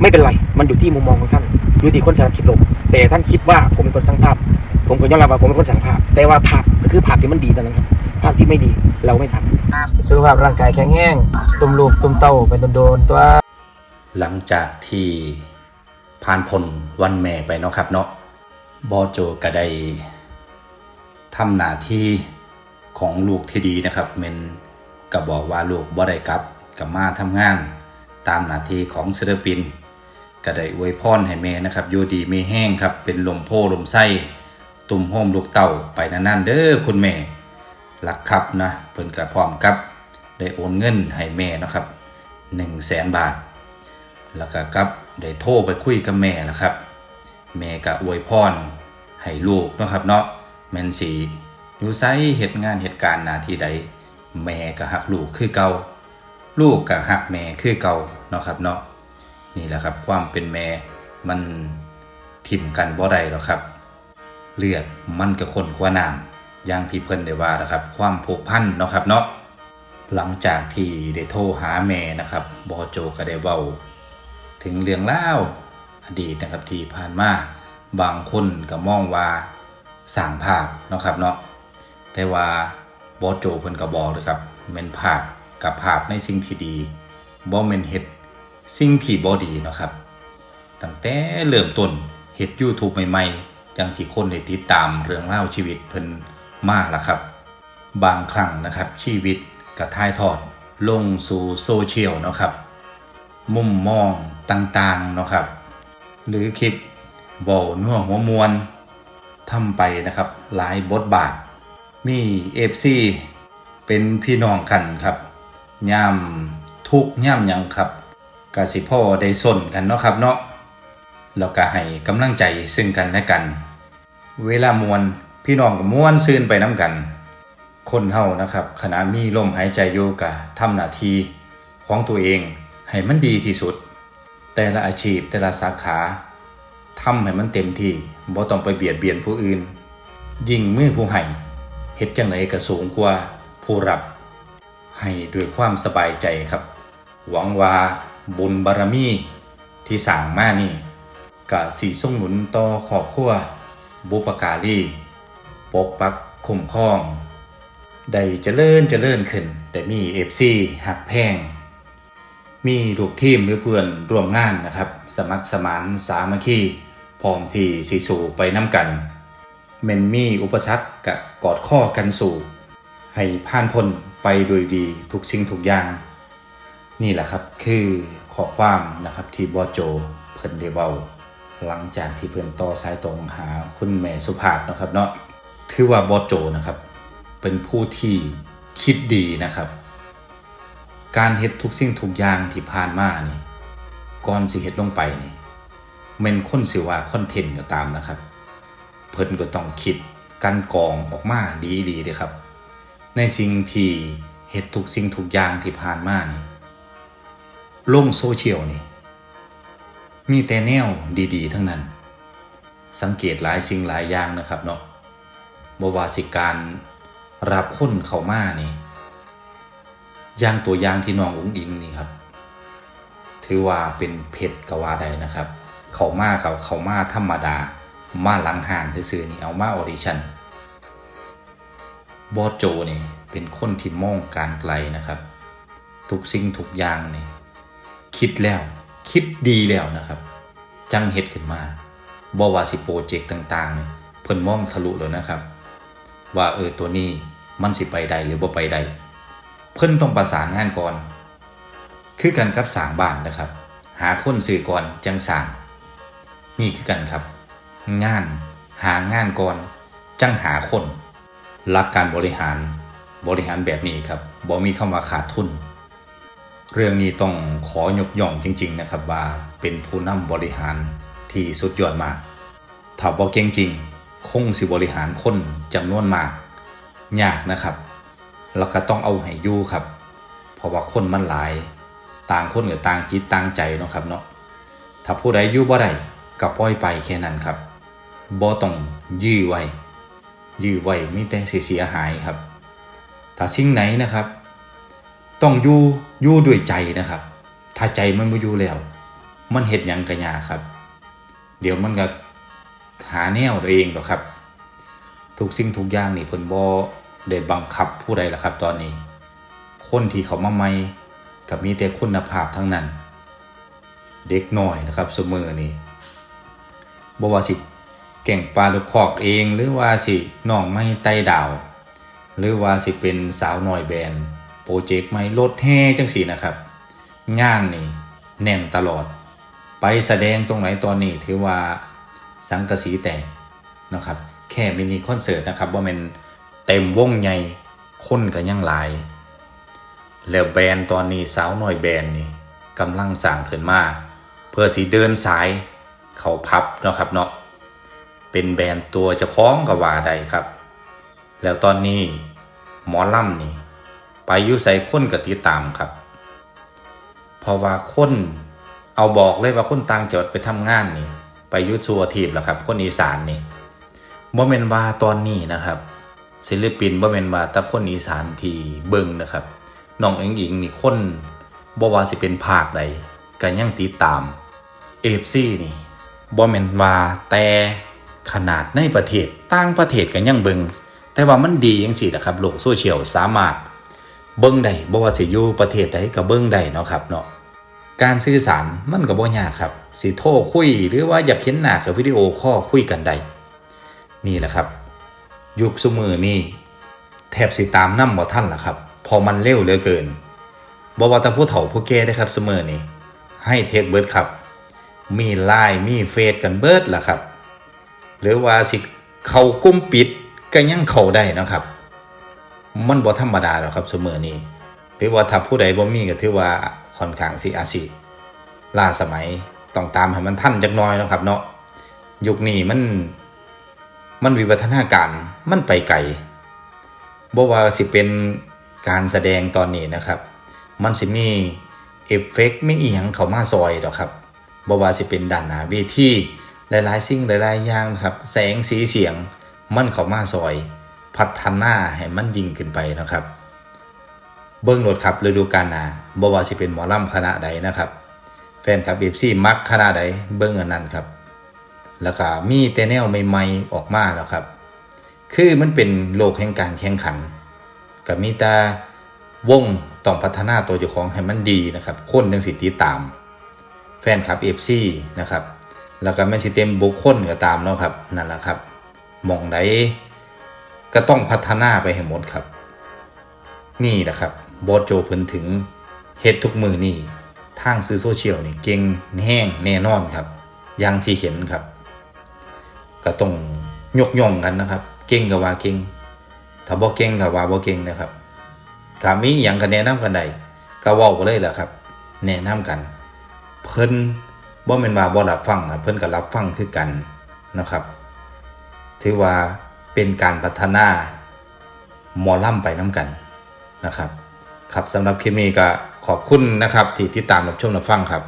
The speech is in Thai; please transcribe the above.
ไม่เป็นไร มันอยู่ที่มุมมองของท่าน อยู่ที่คนสารคิดลงแต่ท่านคิดว่าผมเป็นคนสร้างภาพ ผมก็ยอมรับว่าผมเป็นคนสร้างภาพ แต่ว่าภาพก็คือภาพที่มันดีเท่านั้นครับ ภาพที่ไม่ดีเราไม่ทำสุขภาพร่างกายแข็งแรงตุ่มลูกตุ่มเต้าเป็นโดนๆตัว หลังจากที่ผ่านพ้นวันแม่ไปเนาะครับเนาะบอโจก็ได้ทำหน้าที่ของลูกที่ดีนะครับเมนก็บอกว่าลูกบ่ได้กลับกับมาทำงาน ตามหน้าที่ของศิลปิน ก็ได้อวยพรให้แม่นะครับอยู่ดีไม่แห้งครับ เป็นลมโพลมไส้ตุ่มโฮมลูกเต่าไปนานๆเด้อคุณแม่รักครับนะเพิ่นก็พร้อมกับ ได้โอนเงินให้แม่นะครับ1 0 0 0 0แสนบาท แล้วก็กับได้โทรไปคุยกับแม่นะครับ แม่ก็อวยพรให้ลูกนะครับเนาะแม่นสีอยู่ไสเหตุงานเหตุการณ์นาที่ใด แม่ก็หักลูกคือเก่าลูกก็หักแม่คือเก่าเนาะครับเนาะ นี่แหละครับ ความเป็นแม่มันทิ่มกันบ่ได้หรอกครับ เลือดมันก็ข้นกว่าน้ำอย่างที่เพิ่นได้ว่านะครับ ความผูกพันเนาะครับเนาะหลังจากที่ได้โทรหาแม่นะครับบอโจก็ได้เว้า ถึงเรื่องเล่าวอดีตนะครับที่ผ่านมาบางคนก็มองว่าสร้างภาพเนาะครับเนาะแต่ว่าบอโจเพิ่นก็บอกเลยครับแม่นภาพกับภาพในสิ่งที่ดีบ่แม่นเฮ็ด สิ่งที่บ่ดีเนาะครับ ตั้งแต่เริ่มต้นเฮ็ด YouTube ใหม่ๆจังที่คนได้ติดตามเรื่องเล่าชีวิตเพิ่นมาละครับ บางครั้งนะครับชีวิตก็ถ่ายทอดลงสู่โซเชียลเนาะครับ มุมมองต่างๆเนาะครับ หรือคลิปบอนัวหัวมวลทำไปนะครับหลายบทบาท มีเอฟซีเป็นพี่น้องกันครับย่ำทุกย่ำยังครับ กสิพ่อได้สนกันเนาะครับเนาะแล้วก็ให้กำลังใจซึ่งกันและกัน เวลามวนพี่น้องก็ม่วนซื่นไปน้ำกัน คนเฮานะครับขณะมีลมหายใจอยู่กะทำหน้าที่ของตัวเองให้มันดีที่สุด แต่ละอาชีพแต่ละสาขาทำให้มันเต็มที่บ่ต้องไปเบียดเบียนผู้อื่น ยิ่งมือผู้ให้เฮ็ดจังไดก็สูงกว่าผู้รับ ให้ด้วยความสบายใจครับ หวังว่า บุญบารมีที่สร้างมานี่กะสีส่งหนุนต่อครอบครัวบุปการีปกปักคุ้มครอง ได้เจริญเจริญขึ้น แต่มีเอฟซีหักแพง มีลูกทีมหรือเพื่อนร่วมงานนะครับ สมัครสมานสามัคคีพร้อมที่สิสู่ไปน้ำกันแมนมีอุปสรรคกะกอดข้อกันสู่ ให้ผ่านพ้นไปโดยดีทุกสิ่งทุกอย่าง นี่แหละครับคือข้อความนะครับที่บอโจเพิ่นได้เว้าหลังจากที่เพิ่นต่อสายตรงหาคุณแม่สุภาพนะครับเนาะถือว่าบอโจนะครับ เป็นผู้ที่คิดดีนะครับ การเฮ็ดทุกสิ่งทุกอย่างที่ผ่านมานี่ก่อนสิเฮ็ดลงไปนี่แม่นคนสิว่าคอนเทนต์ก็ตามนะครับ เพิ่นก็ต้องคิดกันกองออกมาดีดีเด้ครับ ในสิ่งที่เฮ็ดทุกสิ่งทุกอย่างที่ผ่านมานี่ ลงโซเชียลนี่ มีแต่แนวดีๆ ทั้งนั้น สังเกตหลายสิ่งหลายอย่างนะครับเนาะบวาสิการรับคนเข้ามานี่อย่างตัวอย่างที่น้องอุ้งอิงนี่ครับ ถือว่าเป็นเพชรกว่าใดนะครับ เขามากับเขามาธรรมดา มาหลังหานซื่อนี่เอามาออดิชั่นบอสโจนี่เป็นคนที่มองการไกลนะครับ ทุกสิ่งทุกอย่างนี่ คิดแล้ว คิดดีแล้วนะครับ จังเฮ็ดขึ้นมาบ่ว่าสิโปรเจกต์ต่างๆนี่เพิ่นมองทะลุแล้วนะครับ ว่าเออตัวนี้มันสิไปได้หรือบ่ไปได้เพิ่นต้องประสานงานก่อน คือกันกับสร้างบ้านนะครับ หาคนสื่อก่อนจังสร้างนี่คือกันครับ งานหางานก่อน จังหาคนหลักการบริหารบริหารแบบนี้ครับบ่มีคำว่าขาดทุน เรื่องนี้ต้องขอยกย่องจริง ๆ นะครับว่าเป็นผู้นำบริหารที่สุดยอดมากถ้าบ่เก่งจริง คงสิบริหารคนจำนวนมาก ยากนะครับ แล้วก็ต้องเอาให้ยู่ครับ เพราะว่าคนมันหลาย ต่างคนกับต่างจิตต่างใจเนาะครับเนาะ ถ้าผู้ใดยู่บ่ได้ก็ปล่อยไปแค่นั้นครับบ่ต้องยื้อไว้ ยื้อไว้มีแต่เสียหายครับ ถ้าสิ่งไหนนะครับ ต้องอยู่อยู่ด้วยใจนะครับ ถ้าใจมันบ่อยู่แล้ว มันเฮ็ดยังก็ยาครับ เดี๋ยวมันก็หาแนวตัวเองหรอกครับ ทุกสิ่งทุกอย่างนี่เพิ่นบ่ได้บังคับผู้ใดล่ะครับ ตอนนี้ คนที่เขามาใหม่ก็มีแต่คุณภาพทั้งนั้น เด็กน้อยนะครับสมอนี้บ่ว่าสิแก่งปลาลูกคอกเองหรือว่าสิน้องไม้ไต่ดาว หรือว่าสิเป็นสาวน้อยแบนด์ โปรเจกต์ไม้รถแห่จังสี่นะครับ งานนี่แน่นตลอด ไปแสดงตรงไหนตอนนี้ถือว่าสังกะสีแตกนะครับ แค่มินิคอนเสิร์ตนะครับว่ามันเต็มวงใหญ่คนก็ยังหลาย แล้วแบรนด์ตอนนี้สาวน้อยแบรนด์นี่กำลังสั่งขึ้นมา เพื่อสิเดินสายเขาพับนะครับเนาะเป็นแบรนด์ตัวจะคล้องกับว่าใดครับ แล้วตอนนี้หมอล่ำนี่ ไปอยุใส่คนกับติดตามครับ เพราะว่าคนเอาบอกเลยว่าคนต่างจังหวัดไปทำงานนี่ ไปยุทัวทีบแล้วครับ คนอีสานนี่บ่แม่นว่าตอนนี้นะครับ ศิลปินบ่แม่นว่าแต่คนอีสานทีเบิ่งนะครับน้องเอิงอิงนี่คนบ่ว่าสิเป็นภาคใดก็ยังติดตาม AFC นี่บ่แม่นว่าแต่ขนาดในประเทศต่างประเทศก็ยังเบิ่งแต่ว่ามันดีจังซี่นะครับโลกโซเชียลสามารถ เบิ่งได้บ่ว่าสิอยู่ประเทศใดก็เบิ่งได้เนาะครับเนาะการสื่อสารมันก็บ่ยากครับสิโทรคุยหรือว่าอยากเห็นหน้ากับวิดีโอคอคุยกันได้นี่แหละครับ ยุคสมือนี่แทบสิตามนำบ่ทันล่ะครับ พอมันเร็วเหลือเกินบ่ว่าแต่ผู้เฒ่าผู้แก่ได้ครับสมือนี่ให้เทคเบิดครับ มีไลน์มีเฟซกันเบิดล่ะครับ หรือว่าสิเข้ากุ้มปิดก็ยังเข้าได้เนาะครับ มันบ่ธรรมดาหรอกครับเสมอนี้หรือว่าถ้าผู้ใดบ่มีก็ถือว่าค่อนข้างสิอาสิล่าสมัยต้องตามให้มันทันจักน้อยนะครับ เนาะยุคนี้มันมันวิวัฒนาการมันไปไกลบ่ว่าสิเป็นการแสดงตอนนี้นะครับ มันสิมีเอฟเฟกต์ไมีอีหยังเข้ามาซอยดอกครับบ่ว่าสิเป็นด้านหน้าเวทีหลายๆสิ่งหลายๆอย่างนะครับ แสงสีเสียงมันเข้ามาซอย พัฒนาให้มันยิ่งขึ้นไปนะครับ เบิ้งรถครับฤดูกาลหนาบ่ว่าสิเป็นหมอลำคณะใดนะครับ แฟนคลับเอฟซีมักคณะใดเบิ้งอันนั้นครับ แล้วก็มีแต่แนวใหม่ๆออกมาแล้วครับ คือมันเป็นโลกแห่งการแข่งขันก็มีแต่วงต้องพัฒนาตัวเจ้าของให้มันดีนะครับ คนจังสิติตาม แฟนคลับเอฟซีนะครับ แล้วก็แมนสิเต็มบุคคลก็ตามเนาะครับ นั่นแหละครับมองใด ก็ต้องพัฒนาไปให้หมดครับ นี่แหละครับบอสโจเพิ่นถึงเฮ็ดทุกมือนี่ทางซื้อโซเชียลนี่เก่งแห้งแน่นอนครับอย่างที่เห็นครับ ก็ต้องยกย่องกันนะครับ เก่งกับว่าเก่งถ้าบ่เก่งกับว่าบ่เก่งนะครับถ้ามีหยังก็แนะนำกันได้ก็เว้าไปเลยแหละครับ แนะนำกัน เพิ่นบ่แม่นว่าบ่รับฟังนะเพิ่นก็รับฟังคือกันนะครับ ถือว่า เป็นการพัฒนามอล่ำไปน้ำกันนะครับ ครับสำหรับคลิปนี้ก็ขอบคุณนะครับ ที่ติดตามรับชมรับฟังครับ